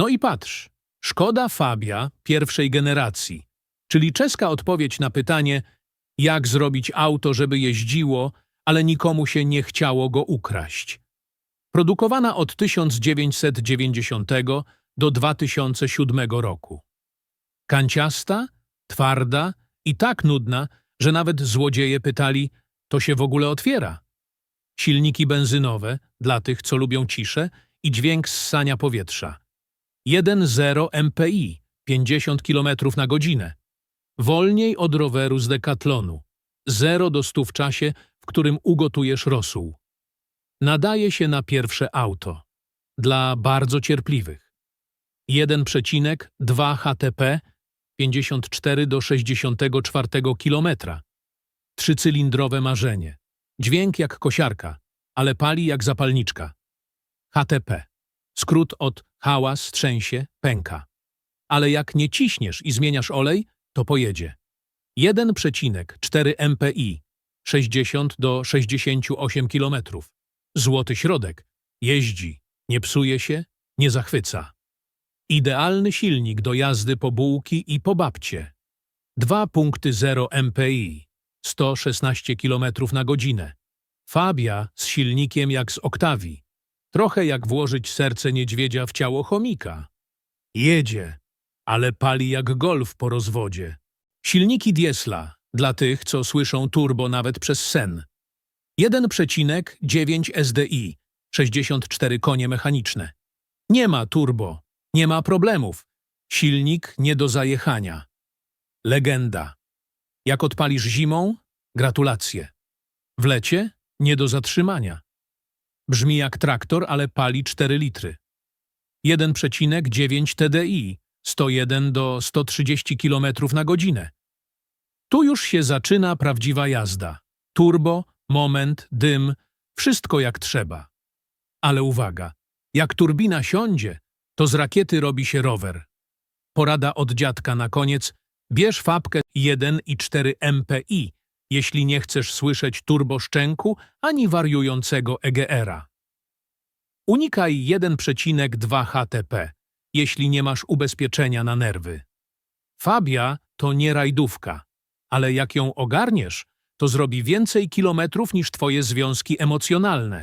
No i patrz, Szkoda Fabia pierwszej generacji, czyli czeska odpowiedź na pytanie, jak zrobić auto, żeby jeździło, ale nikomu się nie chciało go ukraść. Produkowana od 1990 do 2007 roku. Kanciasta, twarda i tak nudna, że nawet złodzieje pytali, to się w ogóle otwiera. Silniki benzynowe, dla tych, co lubią ciszę, i dźwięk ssania powietrza. 1.0 MPI, 50 km na godzinę. Wolniej od roweru z dekatlonu. 0 do 100 w czasie, w którym ugotujesz rosół. Nadaje się na pierwsze auto. Dla bardzo cierpliwych. 1,2 HTP, 54 do 64 km. Trzycylindrowe marzenie. Dźwięk jak kosiarka, ale pali jak zapalniczka. HTP. Skrót od hałas, trzęsie, pęka. Ale jak nie ciśniesz i zmieniasz olej, to pojedzie. 1,4 MPI, 60 do 68 km. Złoty środek. Jeździ, nie psuje się, nie zachwyca. Idealny silnik do jazdy po bułki i po babcie. 2.0 MPI, 116 km na godzinę. Fabia z silnikiem jak z Oktawii. Trochę jak włożyć serce niedźwiedzia w ciało chomika. Jedzie, ale pali jak golf po rozwodzie. Silniki Diesla, dla tych, co słyszą turbo nawet przez sen. 1,9 SDI, 64 konie mechaniczne. Nie ma turbo, nie ma problemów. Silnik nie do zajechania. Legenda. Jak odpalisz zimą, gratulacje. W lecie nie do zatrzymania. Brzmi jak traktor, ale pali 4 litry. 1,9 TDI, 101 do 130 km na godzinę. Tu już się zaczyna prawdziwa jazda. Turbo, moment, dym, wszystko jak trzeba. Ale uwaga, jak turbina siądzie, to z rakiety robi się rower. Porada od dziadka na koniec, bierz fabkę 1,4 MPI, jeśli nie chcesz słyszeć turboszczęku ani wariującego EGR-a. Unikaj 1,2 HTP, jeśli nie masz ubezpieczenia na nerwy. Fabia to nie rajdówka, ale jak ją ogarniesz, to zrobi więcej kilometrów niż twoje związki emocjonalne.